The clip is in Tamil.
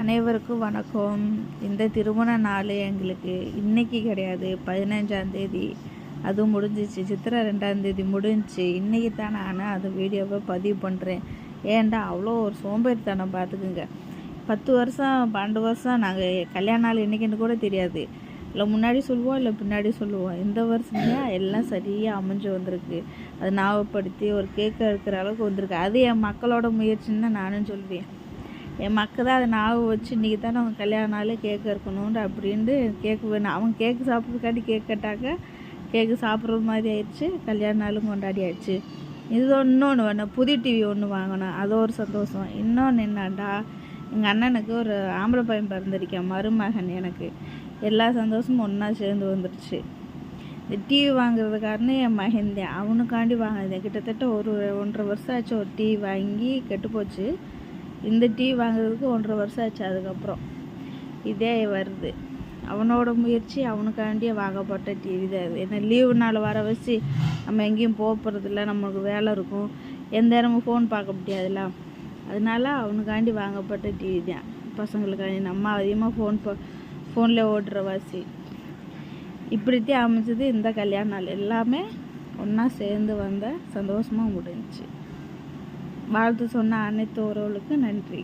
அனைவருக்கும் வணக்கம். இந்த திருமண நாள் எங்களுக்கு இன்றைக்கி கிடையாது. பதினஞ்சாந்தேதி அதுவும் முடிஞ்சிச்சு. சித்திரை ரெண்டாந்தேதி முடிஞ்சிச்சு. இன்றைக்கி தான் நான் அந்த வீடியோவை பதிவு பண்ணுறேன் ஏன்டா அவ்வளோ ஒரு சோம்பேறித்தனம் பார்த்துக்குங்க. பத்து வருஷம் பன்னெண்டு வருஷம் நாங்கள் கல்யாண நாள் என்னைக்குன்னு கூட தெரியாது. இல்லை முன்னாடி சொல்லுவோம் இல்லை பின்னாடி சொல்லுவோம். இந்த வருஷமே எல்லாம் சரியாக அமைஞ்சு வந்திருக்கு. அது ஞாபகப்படுத்தி ஒரு கேக்கு இருக்கிற அளவுக்கு வந்திருக்கு. அது என் மக்களோட முயற்சின்னு தான் நானும் சொல்லுவேன் என் மக்கள் தான் அதை ஞாபகம் வச்சு இன்றைக்கி தானே அவங்க கல்யாண நாள் கேக்கு இருக்கணும்னு அப்படின்ட்டு கேக்கு வேணும் அவங்க கேக்கு சாப்பிட்றதுக்காண்டி கேக் கேட்டாக்க கேக்கு சாப்பிட்ற மாதிரி ஆயிடுச்சு. கல்யாண நாளும் கொண்டாடி ஆயிடுச்சு. இது இன்னொன்று வேணும் புது டிவி ஒன்று வாங்கணும் அது ஒரு சந்தோஷம். இன்னொன்று என்னடா எங்கள் அண்ணனுக்கு ஒரு ஆம்பளை பையன் பிறந்திருக்கேன் மருமகன் எனக்கு. எல்லா சந்தோஷமும் ஒன்றா சேர்ந்து வந்துடுச்சு இந்த டிவி வாங்குறதுக்காரனே என் மகன்தான் அவனுக்காண்டி வாங்கினேன் கிட்டத்தட்ட ஒரு ஒன்றரை வருஷம் ஆச்சு ஒரு டிவி வாங்கி கெட்டு போச்சு இந்த டிவி வாங்குறதுக்கு ஒன்றரை வருஷம் ஆச்சு அதுக்கப்புறம். இதே வருது. அவனோட முயற்சி அவனுக்காண்டியே வாங்கப்பட்ட டிவி தான் இது. ஏன்னா லீவு நாள் வர வச்சு நம்ம எங்கேயும் போகிறதில்ல நம்மளுக்கு வேலை இருக்கும். எந்த நேரமும் ஃபோன் பார்க்க முடியாதுல்ல. அதனால அவனுக்காண்டி வாங்கப்பட்ட டிவி தான். பசங்களுக்காண்டி நம்ம அதிகமாக ஃபோன் ஃபோனில் ஓடுற வாசி. இப்படித்தான் அமைஞ்சது இந்த கல்யாண நாள். எல்லாமே ஒன்றா சேர்ந்து வந்த சந்தோஷமாக முடிஞ்சிச்சு. வாழ்த்து சொன்ன அனைத்து உறவுகளுக்கு நன்றி.